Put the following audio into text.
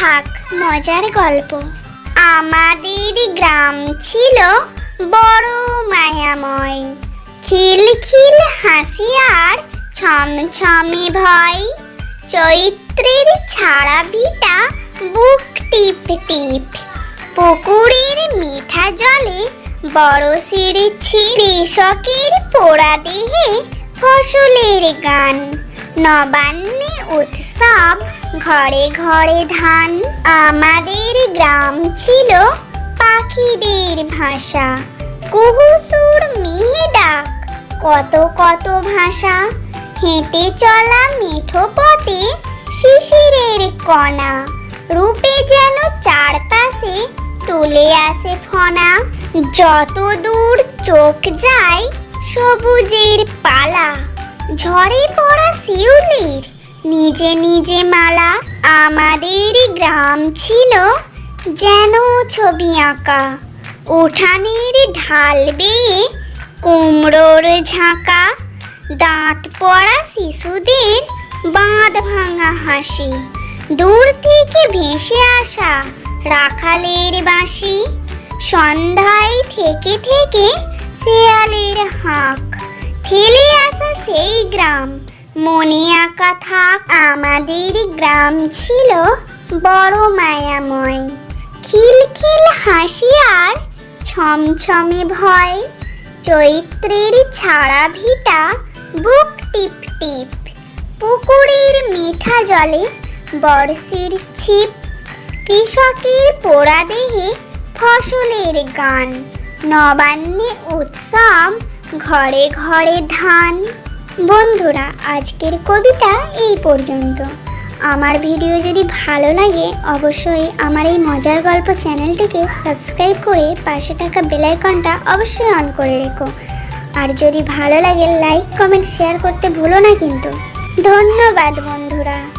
থাক, মজার গল্প। আমাদের গ্রাম ছিল বড় মায়াময়। খিলখিল হাসি আর ছমছমে ভয়। চৈত্রের ছাড়া ভিটা বুক টিপ টিপ। পুকুরের মিঠা জলে বড় সিঁড়ছি কৃষকের পোড়া দেহে ফসলের গান। নবান্নে উৎসব ঘরে ঘরে ধান। আমাদের গ্রাম ছিল পাখিদের ভাষা। কুহুসুর মিহি ডাক, কত কত ভাষা। হেঁটে চলা মিঠো পথে শিশিরের কণা। রূপে যেন চারপাশে তুলে আসে ফনা। যত দূর চোখ যায় সবুজের পালা। ঝরে পড়া শিউলির নিজে নিজে মালা আমাদেরই গ্রাম ছিল। যেন ছবি আঁকা, উঠানের ঢাল বেয়ে কুমড়োর ঝাঁকা, দাঁত পড়া শিশুদের বাঁধ ভাঙা হাসি, দূর থেকে ভেসে আসা রাখালের বাঁশি, সন্ধ্যায় থেকে থেকে শেয়ালের হাঁক ফেলে আসা সেই গ্রাম। মনে আঁকা থাক, আমাদের গ্রাম ছিল বড় মায়াময়। খিলখিল হাসি আর ছমছমে ভয়। চৈত্রের ছাড়া ভিটা বুক টিপ টিপ। পুকুরের মিঠা জলে বর্ষির ছিপ। কৃষকের পোড়া দেহে ফসলের গান। নবান্নে উৎসব, ঘরে ঘরে ধান। বন্ধুরা, আজকের কবিতা এই পর্যন্ত। আমার ভিডিও যদি ভালো লাগে, অবশ্যই আমার এই মজার গল্প চ্যানেলটিকে সাবস্ক্রাইব করে পাশে থাকা বেলাইকনটা অবশ্যই অন করে রেখো। আর যদি ভালো লাগে, লাইক, কমেন্ট, শেয়ার করতে ভুলো না কিন্তু। ধন্যবাদ বন্ধুরা।